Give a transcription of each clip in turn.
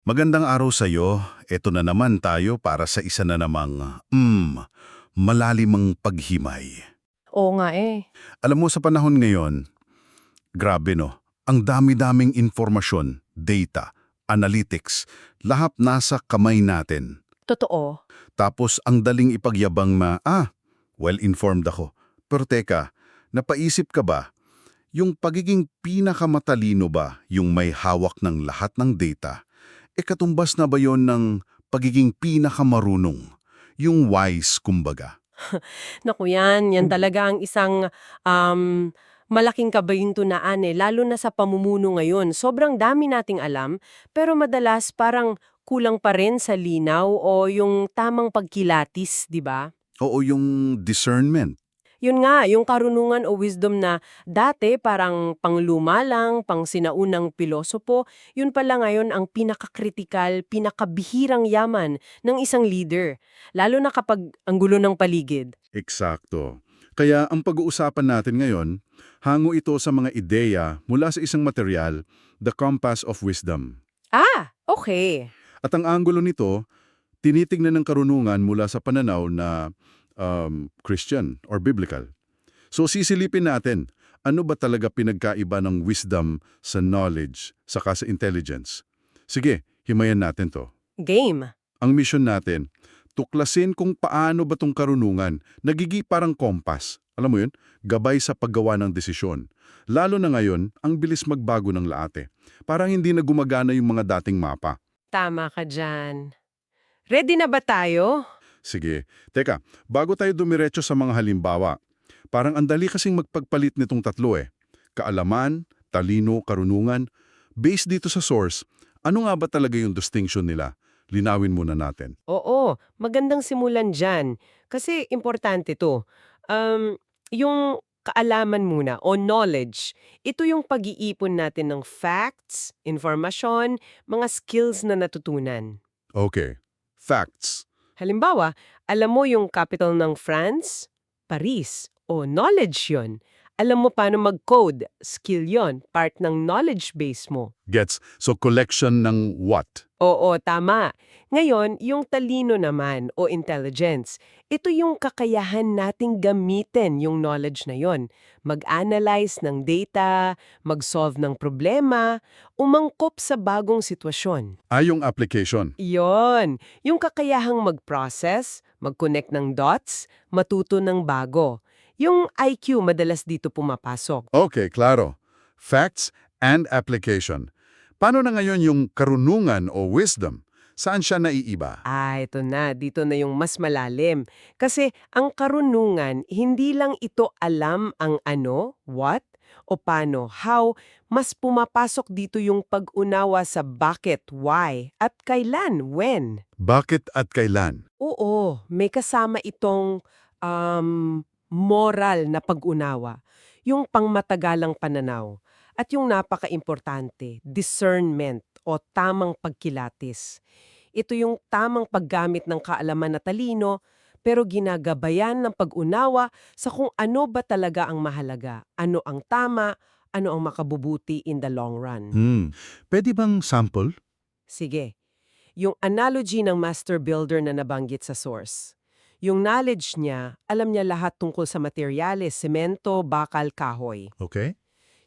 Magandang araw sa iyo. Ito na naman tayo para sa isa na namang, mm, malalimang paghimay. Oo nga eh. Alam mo sa panahon ngayon, grabe no, ang dami-daming informasyon, data, analytics, lahat nasa kamay natin. Totoo. Tapos ang daling ipagyabang ma, ah, well-informed ako. Pero teka, napaisip ka ba, yung pagiging pinakamatalino ba yung may hawak ng lahat ng data, e katumbas na ba yon ng pagiging pinakamarunong, yung wise kumbaga? Naku yan, yan talaga ang isang um, malaking kabayuntunaan eh, lalo na sa pamumuno ngayon. Sobrang dami nating alam, pero madalas parang kulang pa rin sa linaw o yung tamang pagkilatis, di ba? Oo, yung discernment. Yun nga, yung karunungan o wisdom na dati parang pangluma lang, pang sinaunang pilosopo, yun pala ngayon ang pinakakritikal, pinakabihirang yaman ng isang leader. Lalo na kapag ang gulo ng paligid. Eksakto. Kaya ang pag-uusapan natin ngayon, hango ito sa mga ideya mula sa isang material, The Compass of Wisdom. Ah, okay. At ang anggulo nito, tinitingnan ng karunungan mula sa pananaw na um, Christian or biblical. So sisilipin natin, ano ba talaga pinagkaiba ng wisdom sa knowledge saka sa intelligence? Sige, himayan natin to. Game. Ang mission natin, tuklasin kung paano ba tong karunungan nagigi parang kompas. Alam mo yun? Gabay sa paggawa ng desisyon. Lalo na ngayon, ang bilis magbago ng laate. Parang hindi na gumagana yung mga dating mapa. Tama ka dyan. Ready na ba tayo? Sige. Teka, bago tayo dumiretso sa mga halimbawa, parang ang dali kasing magpagpalit nitong tatlo eh. Kaalaman, talino, karunungan. Based dito sa source, ano nga ba talaga yung distinction nila? Linawin muna natin. Oo, magandang simulan dyan. Kasi importante to. Um, yung kaalaman muna o knowledge, ito yung pag-iipon natin ng facts, informasyon, mga skills na natutunan. Okay. Facts. Halimbawa, alam mo yung capital ng France? Paris. O knowledge yon. Alam mo paano mag-code? Skill yon. Part ng knowledge base mo. Gets. So collection ng what? Oo, tama. Ngayon, yung talino naman o intelligence, ito yung kakayahan nating gamitin yung knowledge na yon. Mag-analyze ng data, mag-solve ng problema, umangkop sa bagong sitwasyon. Ah, yung application. Yon, yung kakayahang mag-process, mag-connect ng dots, matuto ng bago. Yung IQ madalas dito pumapasok. Okay, klaro. Facts and application. Paano na ngayon yung karunungan o wisdom? Saan siya naiiba? Ah, ito na. Dito na yung mas malalim. Kasi ang karunungan, hindi lang ito alam ang ano, what, o paano, how, mas pumapasok dito yung pag-unawa sa bakit, why, at kailan, when. Bakit at kailan? Oo, may kasama itong um, moral na pag-unawa, yung pangmatagalang pananaw, at yung napaka-importante, discernment o tamang pagkilatis. Ito yung tamang paggamit ng kaalaman na talino, pero ginagabayan ng pag-unawa sa kung ano ba talaga ang mahalaga, ano ang tama, ano ang makabubuti in the long run. Hmm. Pwede bang sample? Sige. Yung analogy ng master builder na nabanggit sa source. Yung knowledge niya, alam niya lahat tungkol sa materyales, semento, bakal, kahoy. Okay.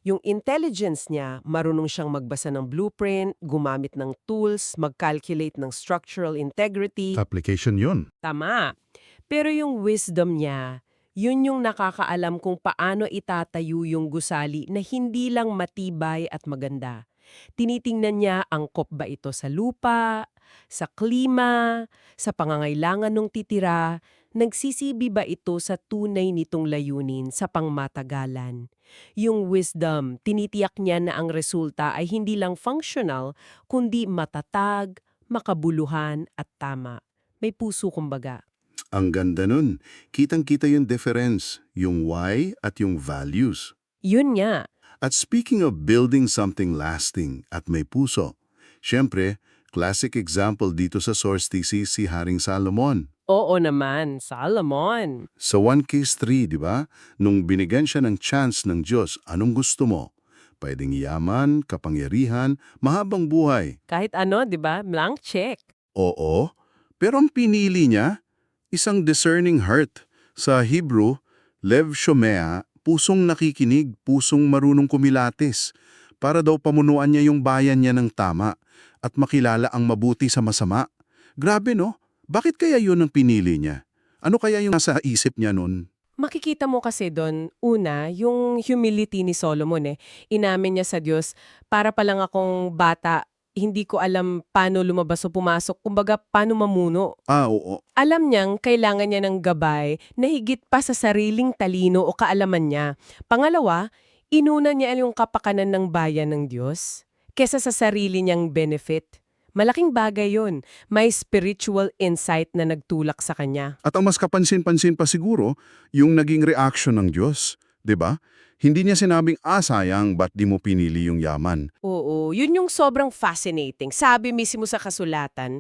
Yung intelligence niya, marunong siyang magbasa ng blueprint, gumamit ng tools, mag-calculate ng structural integrity. Application yun. Tama. Pero yung wisdom niya, yun yung nakakaalam kung paano itatayo yung gusali na hindi lang matibay at maganda. Tinitingnan niya angkop ba ito sa lupa, sa klima, sa pangangailangan ng titira, nagsisibi ba ito sa tunay nitong layunin sa pangmatagalan. Yung wisdom, tinitiyak niya na ang resulta ay hindi lang functional, kundi matatag, makabuluhan at tama. May puso kumbaga. Ang ganda nun. Kitang-kita yung difference, yung why at yung values. Yun nga. At speaking of building something lasting at may puso, syempre, classic example dito sa source thesis si Haring Salomon. Oo naman, Solomon. Sa 1 case 3, di ba? Nung binigyan siya ng chance ng Diyos, anong gusto mo? Pwedeng yaman, kapangyarihan, mahabang buhay. Kahit ano, di ba? Blank check. Oo, pero ang pinili niya, isang discerning heart. Sa Hebrew, Lev Shomea, pusong nakikinig, pusong marunong kumilatis, para daw pamunuan niya yung bayan niya ng tama at makilala ang mabuti sa masama. Grabe no? Bakit kaya yun ang pinili niya? Ano kaya yung nasa isip niya nun? Makikita mo kasi doon, una, yung humility ni Solomon eh. Inamin niya sa Diyos, para pa lang akong bata, hindi ko alam paano lumabas o pumasok, kumbaga paano mamuno. Ah, oo. Alam niyang kailangan niya ng gabay na higit pa sa sariling talino o kaalaman niya. Pangalawa, inuna niya yung kapakanan ng bayan ng Diyos kesa sa sarili niyang benefit. Malaking bagay yon. May spiritual insight na nagtulak sa kanya. At ang mas kapansin-pansin pa siguro, yung naging reaction ng Diyos. 'Di ba? Hindi niya sinabing, ah sayang, ba't di mo pinili yung yaman? Oo, yun yung sobrang fascinating. Sabi mismo sa kasulatan,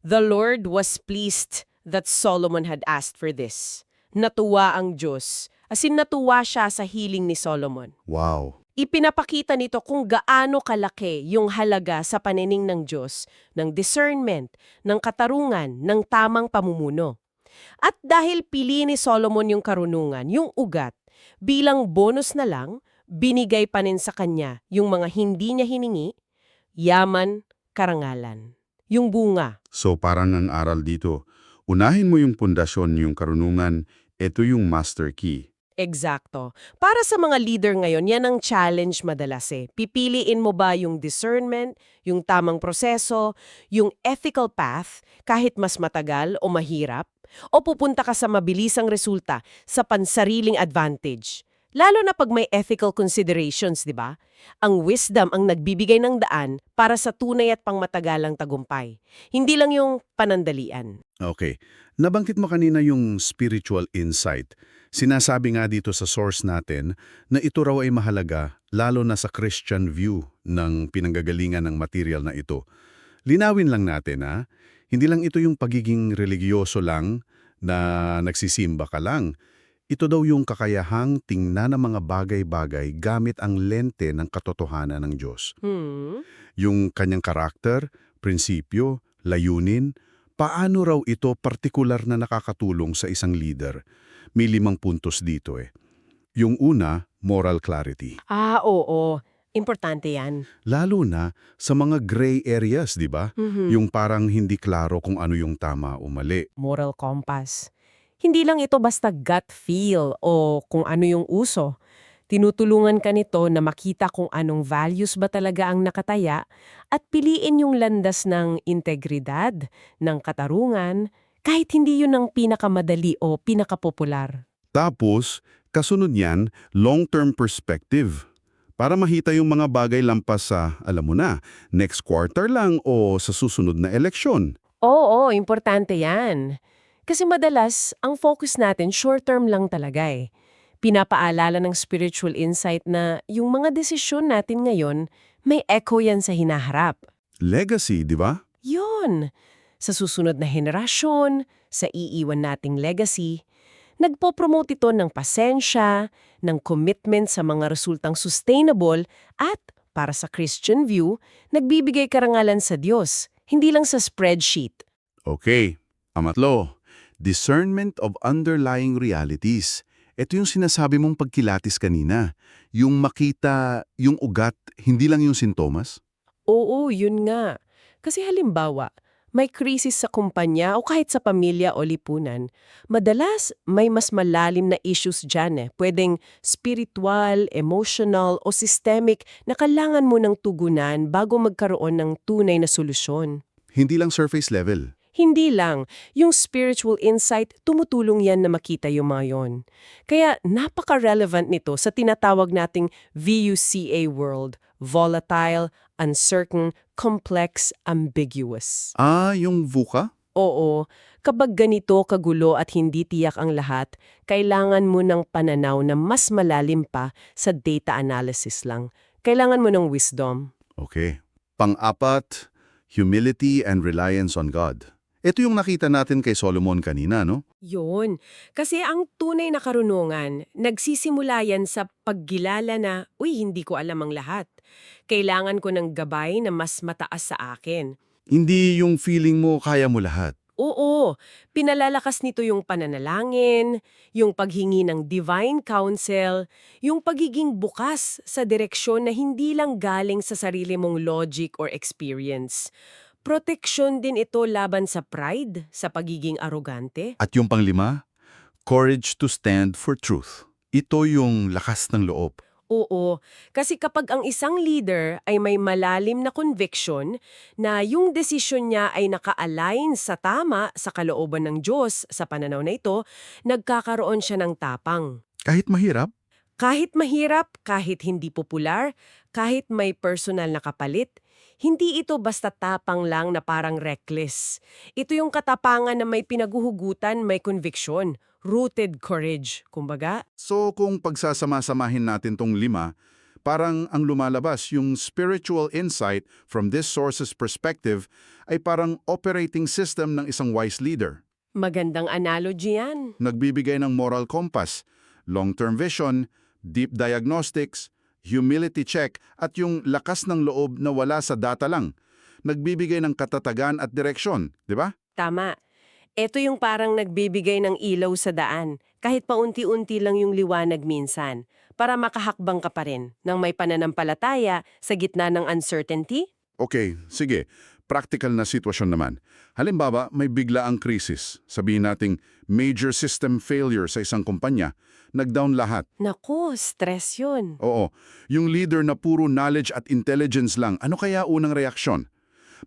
The Lord was pleased that Solomon had asked for this. Natuwa ang Diyos. As in, natuwa siya sa hiling ni Solomon. Wow. Ipinapakita nito kung gaano kalaki yung halaga sa panining ng Diyos, ng discernment, ng katarungan, ng tamang pamumuno. At dahil pili ni Solomon yung karunungan, yung ugat, bilang bonus na lang, binigay pa rin sa kanya yung mga hindi niya hiningi, yaman, karangalan. Yung bunga. So parang ang aral dito, unahin mo yung pundasyon, yung karunungan, ito yung master key. Eksakto. Para sa mga leader ngayon, yan ang challenge madalas eh. Pipiliin mo ba yung discernment, yung tamang proseso, yung ethical path, kahit mas matagal o mahirap? O pupunta ka sa mabilisang resulta sa pansariling advantage? Lalo na pag may ethical considerations, di ba? Ang wisdom ang nagbibigay ng daan para sa tunay at pangmatagalang tagumpay. Hindi lang yung panandalian. Okay. Nabanggit mo kanina yung spiritual insight. Sinasabi nga dito sa source natin na ito raw ay mahalaga lalo na sa Christian view ng pinanggagalingan ng material na ito. Linawin lang natin ha, hindi lang ito yung pagiging religyoso lang na nagsisimba ka lang. Ito daw yung kakayahang tingnan ng mga bagay-bagay gamit ang lente ng katotohanan ng Diyos. Hmm? Yung kanyang karakter, prinsipyo, layunin, paano raw ito partikular na nakakatulong sa isang leader. May limang puntos dito eh. Yung una, moral clarity. Ah, oo. Importante yan. Lalo na sa mga gray areas, di ba? Mhm. Yung parang hindi klaro kung ano yung tama o mali. moral compass. Hindi lang ito basta gut feel o kung ano yung uso. Tinutulungan ka nito na makita kung anong values ba talaga ang nakataya at piliin yung landas ng integridad, ng katarungan, kahit hindi yun ang pinakamadali o pinakapopular. Tapos, kasunod yan, long-term perspective. Para mahita yung mga bagay lampas sa, alam mo na, next quarter lang o sa susunod na eleksyon. Oo, importante yan. Kasi madalas, ang focus natin short-term lang talaga eh. Pinapaalala ng spiritual insight na yung mga desisyon natin ngayon, may echo yan sa hinaharap. Legacy, di ba? Yun! Sa susunod na henerasyon, sa iiwan nating legacy, nagpo-promote ito ng pasensya, ng commitment sa mga resultang sustainable at, para sa Christian view, nagbibigay karangalan sa Diyos, hindi lang sa spreadsheet. Okay, amatlo. Discernment of underlying realities. Ito yung sinasabi mong pagkilatis kanina. Yung makita, yung ugat, hindi lang yung sintomas. Oo, yun nga. Kasi halimbawa, may krisis sa kumpanya o kahit sa pamilya o lipunan, madalas may mas malalim na issues dyan eh. Pwedeng spiritual, emotional o systemic na kailangan mo ng tugunan bago magkaroon ng tunay na solusyon. Hindi lang surface level. Hindi lang, yung spiritual insight, tumutulong yan na makita yung mga yon. Kaya napaka-relevant nito sa tinatawag nating VUCA world, volatile, uncertain, complex, ambiguous. Ah, yung VUCA? Oo, kapag ganito kagulo at hindi tiyak ang lahat, kailangan mo ng pananaw na mas malalim pa sa data analysis lang. Kailangan mo ng wisdom. Okay. Pang-apat, humility and reliance on God. Ito yung nakita natin kay Solomon kanina, no? Yun. Kasi ang tunay na karunungan, nagsisimula yan sa paggilala na, uy, hindi ko alam ang lahat. Kailangan ko ng gabay na mas mataas sa akin. Hindi yung feeling mo kaya mo lahat. Oo, pinalalakas nito yung pananalangin, yung paghingi ng divine counsel, yung pagiging bukas sa direksyon na hindi lang galing sa sarili mong logic or experience. Proteksyon din ito laban sa pride, sa pagiging arogante. At yung panglima, courage to stand for truth. Ito yung lakas ng loob. Oo, kasi kapag ang isang leader ay may malalim na conviction na yung desisyon niya ay naka-align sa tama sa kalooban ng Diyos sa pananaw na ito, nagkakaroon siya ng tapang. Kahit mahirap, Kahit mahirap, kahit hindi popular, kahit may personal na kapalit, hindi ito basta tapang lang na parang reckless. Ito yung katapangan na may pinaguhugutan, may conviction, rooted courage, kumbaga. So kung pagsasama-samahin natin tong lima, parang ang lumalabas yung spiritual insight from this source's perspective ay parang operating system ng isang wise leader. Magandang analogy yan. Nagbibigay ng moral compass, long-term vision, deep diagnostics, humility check at yung lakas ng loob na wala sa data lang. Nagbibigay ng katatagan at direksyon, di ba? Tama. Ito yung parang nagbibigay ng ilaw sa daan, kahit paunti-unti lang yung liwanag minsan, para makahakbang ka pa rin ng may pananampalataya sa gitna ng uncertainty. Okay, sige. Practical na sitwasyon naman. Halimbawa, may bigla ang krisis. Sabihin nating major system failure sa isang kumpanya. Nag-down lahat. Naku, stress yun. Oo, yung leader na puro knowledge at intelligence lang, ano kaya unang reaksyon?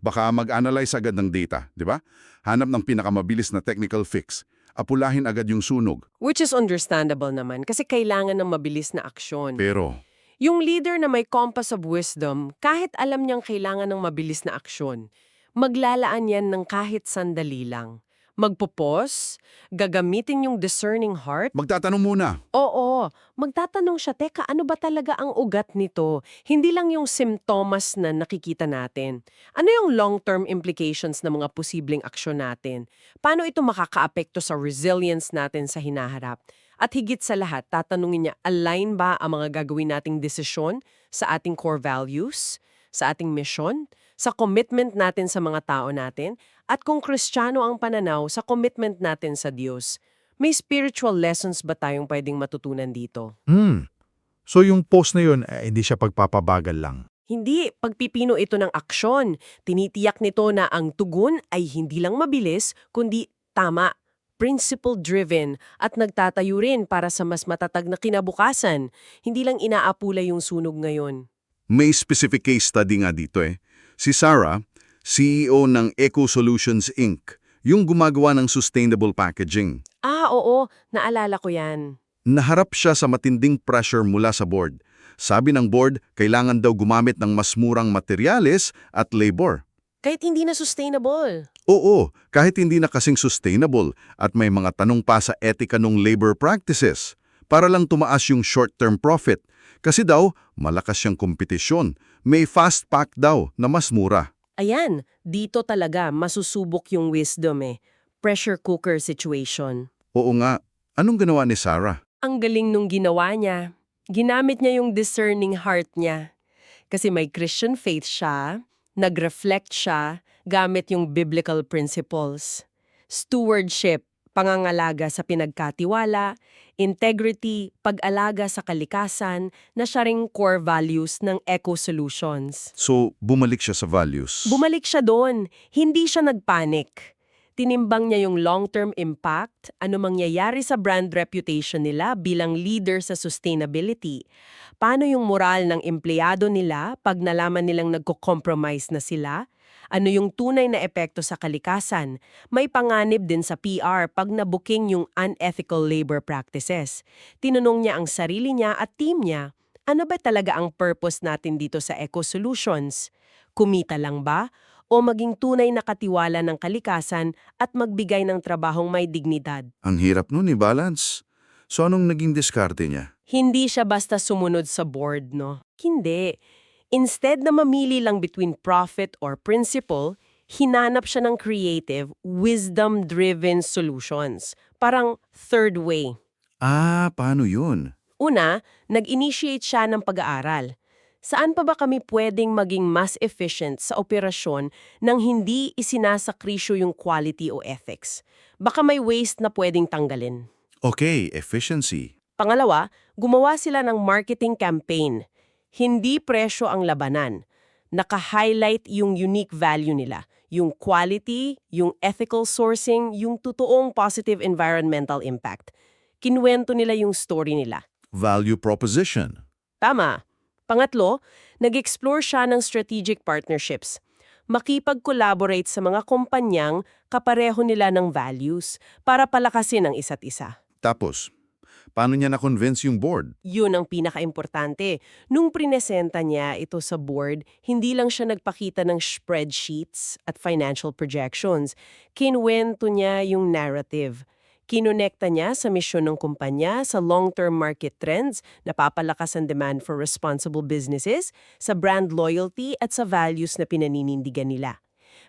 Baka mag-analyze agad ng data, di ba? Hanap ng pinakamabilis na technical fix. Apulahin agad yung sunog. Which is understandable naman kasi kailangan ng mabilis na aksyon. Pero, Yung leader na may compass of wisdom, kahit alam niyang kailangan ng mabilis na aksyon, maglalaan yan ng kahit sandali lang. Magpupos, gagamitin yung discerning heart. magtatanong muna. Oo, magtatanong siya, teka, ano ba talaga ang ugat nito? Hindi lang yung simptomas na nakikita natin. Ano yung long-term implications ng mga posibleng aksyon natin? Paano ito makakaapekto sa resilience natin sa hinaharap? At higit sa lahat, tatanungin niya, align ba ang mga gagawin nating desisyon sa ating core values, sa ating mission, sa commitment natin sa mga tao natin, at kung kristyano ang pananaw sa commitment natin sa Diyos? May spiritual lessons ba tayong pwedeng matutunan dito? Hmm. So yung post na yun, eh, hindi siya pagpapabagal lang. Hindi, pagpipino ito ng aksyon. Tinitiyak nito na ang tugon ay hindi lang mabilis, kundi tama, principle-driven at nagtatayo rin para sa mas matatag na kinabukasan. Hindi lang inaapula yung sunog ngayon. May specific case study nga dito eh. Si Sarah, CEO ng Eco Solutions Inc., yung gumagawa ng sustainable packaging. Ah, oo, naalala ko yan. Naharap siya sa matinding pressure mula sa board. Sabi ng board, kailangan daw gumamit ng mas murang materyales at labor. Kahit hindi na sustainable. Oo, kahit hindi na kasing sustainable at may mga tanong pa sa etika ng labor practices para lang tumaas yung short-term profit. Kasi daw, malakas siyang kompetisyon. May fast pack daw na mas mura. Ayan, dito talaga masusubok yung wisdom eh. Pressure cooker situation. Oo nga, anong ginawa ni Sarah? Ang galing nung ginawa niya. Ginamit niya yung discerning heart niya. Kasi may Christian faith siya, nag-reflect siya, gamit yung biblical principles. Stewardship, pangangalaga sa pinagkatiwala, integrity, pag-alaga sa kalikasan, na siya ring core values ng Eco Solutions. So, bumalik siya sa values. Bumalik siya doon. Hindi siya nagpanik. Tinimbang niya yung long-term impact, ano mangyayari sa brand reputation nila bilang leader sa sustainability. Paano yung moral ng empleyado nila pag nalaman nilang nagko-compromise na sila? Ano yung tunay na epekto sa kalikasan? May panganib din sa PR pag nabuking yung unethical labor practices. Tinanong niya ang sarili niya at team niya, ano ba talaga ang purpose natin dito sa Eco Solutions? Kumita lang ba? O maging tunay na katiwala ng kalikasan at magbigay ng trabahong may dignidad? Ang hirap nun i-balance. So, anong naging diskarte niya? Hindi siya basta sumunod sa board, no? Hindi. Instead na mamili lang between profit or principle, Hinanap siya ng creative, wisdom-driven solutions. Parang third way. Ah, paano yun? Una, nag-initiate siya ng pag-aaral. Saan pa ba kami pwedeng maging mas efficient sa operasyon nang hindi isinasakrisyo yung quality o ethics? Baka may waste na pwedeng tanggalin. Okay, efficiency. Pangalawa, gumawa sila ng marketing campaign. Hindi presyo ang labanan. Naka-highlight yung unique value nila. Yung quality, yung ethical sourcing, yung totoong positive environmental impact. Kinwento nila yung story nila. Value proposition. Tama. Pangatlo, nag-explore siya ng strategic partnerships. Makipag-collaborate sa mga kumpanyang kapareho nila ng values para palakasin ang isa't isa. Tapos, paano niya na-convince yung board? Yun ang pinaka-importante. Nung prinesenta niya ito sa board, hindi lang siya nagpakita ng spreadsheets at financial projections. Kinwento niya yung narrative. Kinonekta niya sa misyon ng kumpanya, sa long-term market trends, napapalakas ang demand for responsible businesses, sa brand loyalty at sa values na pinaninindigan nila.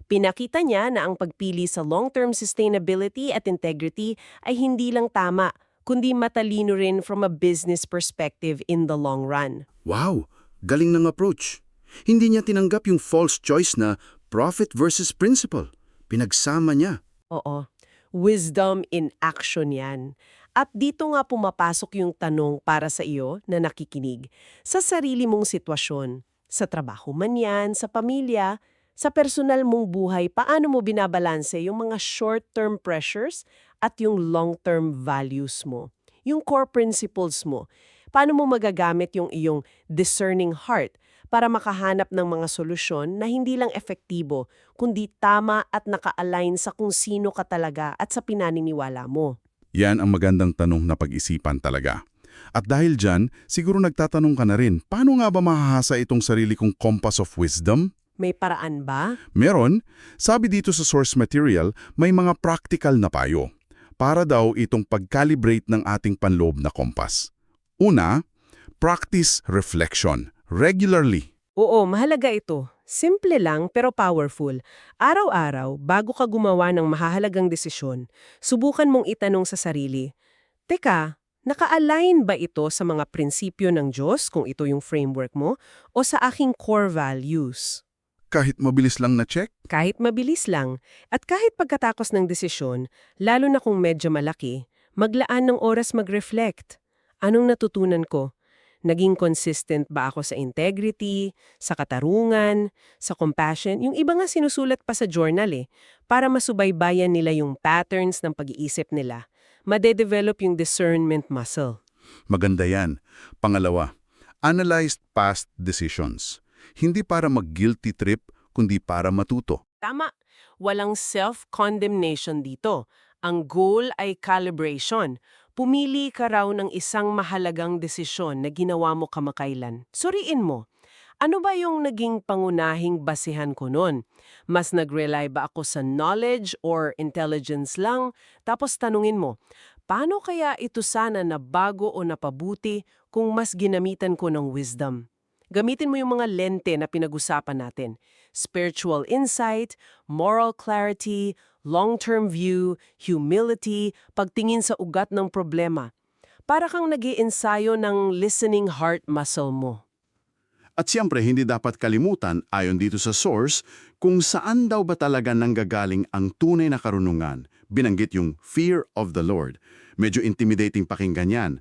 Pinakita niya na ang pagpili sa long-term sustainability at integrity ay hindi lang tama, kundi matalino rin from a business perspective in the long run. Wow, galing ng approach. Hindi niya tinanggap yung false choice na profit versus principle. Pinagsama niya. Oo. Wisdom in action yan. At dito nga pumapasok yung tanong para sa iyo na nakikinig. Sa sarili mong sitwasyon, sa trabaho man yan, sa pamilya, sa personal mong buhay, paano mo binabalanse yung mga short-term pressures at yung long-term values mo? Yung core principles mo? Paano mo magagamit yung iyong discerning heart para makahanap ng mga solusyon na hindi lang efektibo, kundi tama at naka-align sa kung sino ka talaga at sa pinaniniwala mo? Yan ang magandang tanong na pag-isipan talaga. At dahil dyan, siguro nagtatanong ka na rin, paano nga ba mahahasa itong sarili kong compass of wisdom? May paraan ba? Meron, sabi dito sa source material, may mga practical na payo. Para daw itong pag-calibrate ng ating panloob na kompas. Una, practice reflection. Regularly. Oo, mahalaga ito. Simple lang pero powerful. Araw-araw, bago ka gumawa ng mahahalagang desisyon, subukan mong itanong sa sarili, Teka, naka-align ba ito sa mga prinsipyo ng Diyos kung ito yung framework mo o sa aking core values? Kahit mabilis lang na check, Kahit mabilis lang, at kahit pagkatapos ng desisyon, lalo na kung medyo malaki, maglaan ng oras mag-reflect. Anong natutunan ko? Naging consistent ba ako sa integrity, sa katarungan, sa compassion? Yung iba nga sinusulat pa sa journal eh, para masubaybayan nila yung patterns ng pag-iisip nila. Madedevelop yung discernment muscle. maganda yan. Pangalawa, analyzed past decisions. Hindi para mag-guilty trip, kundi para matuto. Tama. Walang self-condemnation dito. Ang goal ay calibration. Pumili ka raw ng isang mahalagang desisyon na ginawa mo kamakailan. Suriin mo. Ano ba yung naging pangunahing basihan ko nun? Mas nag-rely ba ako sa knowledge or intelligence lang? Tapos tanungin mo, paano kaya ito sana na bago o napabuti kung mas ginamitan ko ng wisdom? Gamitin mo yung mga lente na pinag-usapan natin. Spiritual insight, moral clarity, long-term view, humility, pagtingin sa ugat ng problema. Para kang nag ensayo ng listening heart muscle mo. At siyempre, hindi dapat kalimutan, ayon dito sa source, kung saan daw ba talaga nanggagaling ang tunay na karunungan. Binanggit yung fear of the Lord. Medyo intimidating pakinggan yan.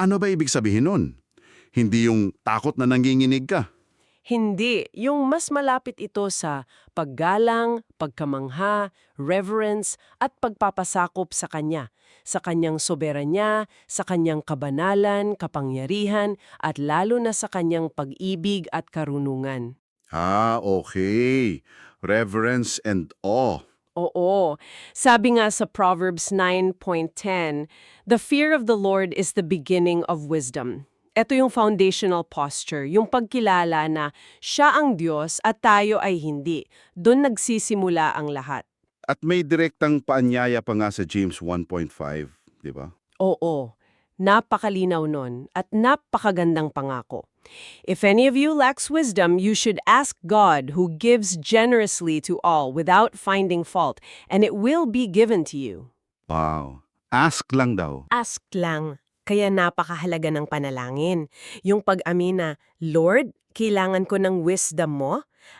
Ano ba ibig sabihin nun? Hindi yung takot na nanginginig ka. Hindi, yung mas malapit ito sa paggalang, pagkamangha, reverence, at pagpapasakop sa Kanya, sa Kanyang soberanya, sa Kanyang kabanalan, kapangyarihan, at lalo na sa Kanyang pag-ibig at karunungan. Ah, okay. Reverence and awe. Oo. Sabi nga sa Proverbs 9.10, The fear of the Lord is the beginning of wisdom. Ito yung foundational posture, yung pagkilala na siya ang Diyos at tayo ay hindi. Doon nagsisimula ang lahat. At may direktang paanyaya pa nga sa James 1.5, di ba? Oo. Napakalinaw nun at napakagandang pangako. If any of you lacks wisdom, you should ask God who gives generously to all without finding fault, and it will be given to you. Wow. Ask lang daw. Ask lang. Kaya napakahalaga ng panalangin. Yung pag-amin na, Lord, kailangan ko ng wisdom mo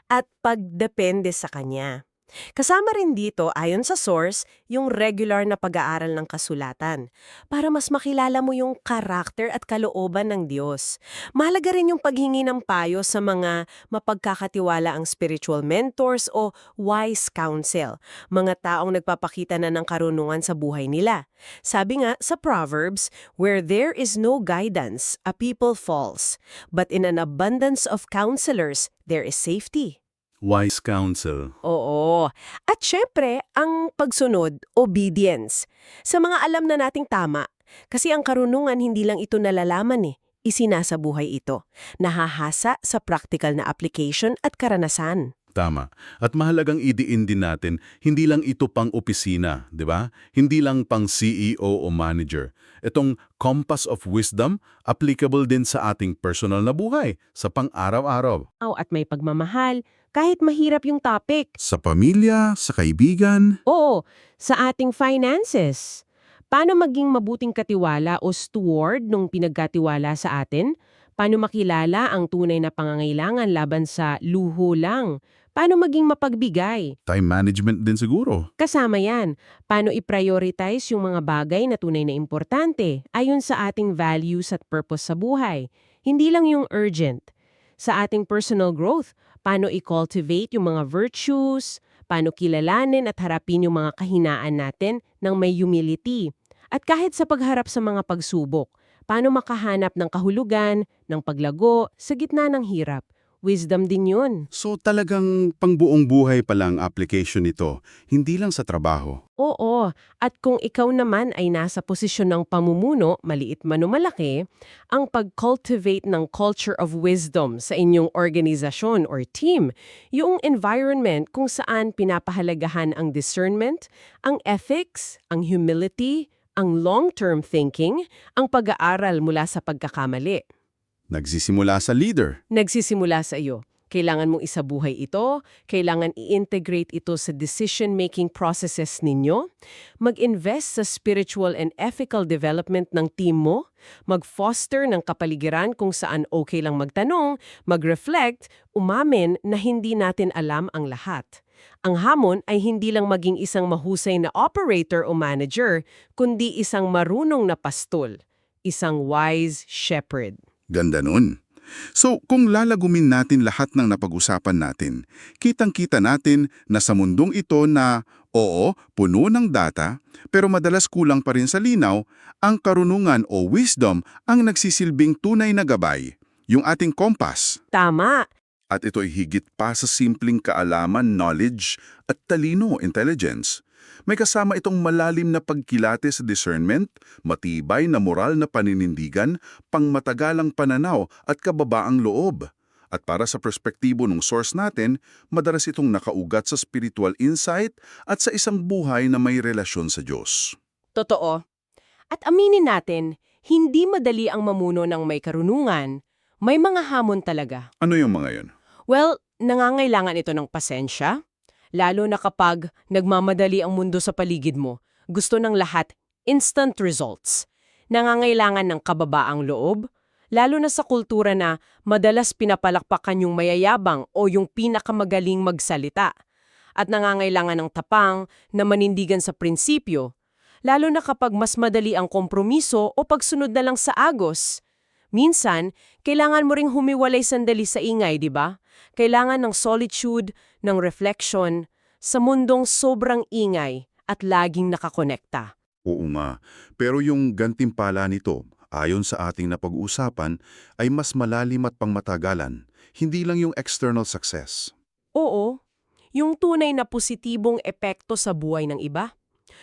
at pagdepende sa Kanya. Kasama rin dito, ayon sa source, yung regular na pag-aaral ng kasulatan para mas makilala mo yung karakter at kalooban ng Diyos. Mahalaga rin yung paghingi ng payo sa mga mapagkakatiwala ang spiritual mentors o wise counsel, mga taong nagpapakita na ng karunungan sa buhay nila. Sabi nga sa Proverbs, where there is no guidance, a people falls, but in an abundance of counselors, there is safety. Wise counsel. Oo. At syempre, ang pagsunod, obedience. Sa mga alam na nating tama. Kasi ang karunungan hindi lang ito nalalaman eh. Isinasabuhay ito. Nahahasa sa practical na application at karanasan. Tama. At mahalagang idiin din natin, hindi lang ito pang opisina, di ba? Hindi lang pang CEO o manager. Itong compass of wisdom, applicable din sa ating personal na buhay, sa pang-araw-araw. Oh, at may pagmamahal, kahit mahirap yung topic. Sa pamilya, sa kaibigan. Oo, sa ating finances. Paano maging mabuting katiwala o steward nung pinagkatiwala sa atin? Paano makilala ang tunay na pangangailangan laban sa luho lang? Paano maging mapagbigay? Time management din siguro. Kasama yan, paano i-prioritize yung mga bagay na tunay na importante ayon sa ating values at purpose sa buhay. Hindi lang yung urgent. Sa ating personal growth, paano i-cultivate yung mga virtues, paano kilalanin at harapin yung mga kahinaan natin ng may humility. At kahit sa pagharap sa mga pagsubok, paano makahanap ng kahulugan, ng paglago, sa gitna ng hirap. Wisdom din yun. So talagang pangbuong buhay palang application nito, hindi lang sa trabaho. Oo, at kung ikaw naman ay nasa posisyon ng pamumuno, maliit man o malaki, ang pag-cultivate ng culture of wisdom sa inyong organisasyon or team, yung environment kung saan pinapahalagahan ang discernment, ang ethics, ang humility, ang long-term thinking, ang pag-aaral mula sa pagkakamali. Nagsisimula sa leader. Nagsisimula sa iyo. Kailangan mong isabuhay ito, kailangan i-integrate ito sa decision-making processes ninyo, mag-invest sa spiritual and ethical development ng team mo, mag-foster ng kapaligiran kung saan okay lang magtanong, mag-reflect, umamin na hindi natin alam ang lahat. Ang hamon ay hindi lang maging isang mahusay na operator o manager, kundi isang marunong na pastol, isang wise shepherd. Ganda nun. So, kung lalagumin natin lahat ng napag-usapan natin, kitang-kita natin na sa mundong ito na, oo, puno ng data, pero madalas kulang pa rin sa linaw, ang karunungan o wisdom ang nagsisilbing tunay na gabay, yung ating kompas. Tama, At ito'y higit pa sa simpleng kaalaman, knowledge, at talino, intelligence. May kasama itong malalim na pagkilate sa discernment, matibay na moral na paninindigan, pangmatagalang pananaw at kababaang loob. At para sa perspektibo ng source natin, madalas itong nakaugat sa spiritual insight at sa isang buhay na may relasyon sa Diyos. totoo. At aminin natin, hindi madali ang mamuno ng may karunungan. May mga hamon talaga. Ano yung mga yun? Well, nangangailangan ito ng pasensya, lalo na kapag nagmamadali ang mundo sa paligid mo. Gusto ng lahat instant results. Nangangailangan ng kababaang loob, lalo na sa kultura na madalas pinapalakpakan yung mayayabang o yung pinakamagaling magsalita. At nangangailangan ng tapang na manindigan sa prinsipyo, lalo na kapag mas madali ang kompromiso o pagsunod na lang sa agos. Minsan, kailangan mo ring humiwalay sandali sa ingay, di ba? Kailangan ng solitude, ng reflection, sa mundong sobrang ingay at laging nakakonekta. Oo nga. Pero yung gantimpala nito, ayon sa ating napag-uusapan, ay mas malalim at pangmatagalan. Hindi lang yung external success. Oo, yung tunay na positibong epekto sa buhay ng iba.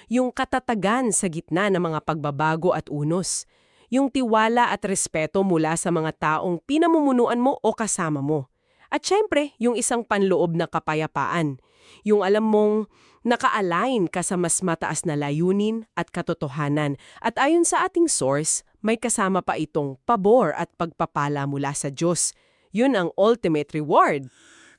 Yung katatagan sa gitna ng mga pagbabago at unos. Yung tiwala at respeto mula sa mga taong pinamumunuan mo o kasama mo. At syempre, yung isang panloob na kapayapaan. Yung alam mong naka-align ka sa mas mataas na layunin at katotohanan. At ayon sa ating source, May kasama pa itong pabor at pagpapala mula sa Diyos. Yun ang ultimate reward.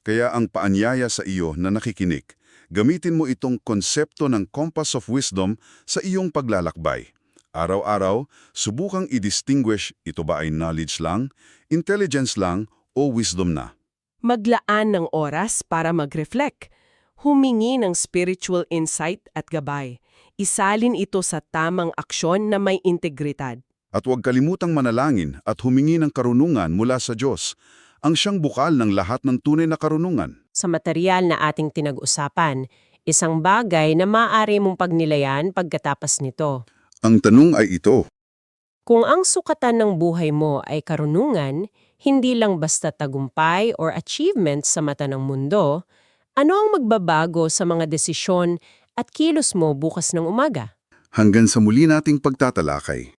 Kaya ang paanyaya sa iyo na nakikinig, gamitin mo itong konsepto ng compass of wisdom sa iyong paglalakbay. Araw-araw, subukang i-distinguish ito ba ay knowledge lang, intelligence lang, o wisdom na. Maglaan ng oras para mag-reflect. Humingi ng spiritual insight at gabay. Isalin ito sa tamang aksyon na may integridad. At huwag kalimutang manalangin at humingi ng karunungan mula sa Diyos, ang siyang bukal ng lahat ng tunay na karunungan. Sa material na ating tinag-usapan, isang bagay na maaari mong pagnilayan pagkatapos nito. Ang tanong ay ito, Kung ang sukatan ng buhay mo ay karunungan, hindi lang basta tagumpay or achievement sa mata ng mundo, ano ang magbabago sa mga desisyon at kilos mo bukas ng umaga? hanggang sa muli nating pagtatalakay.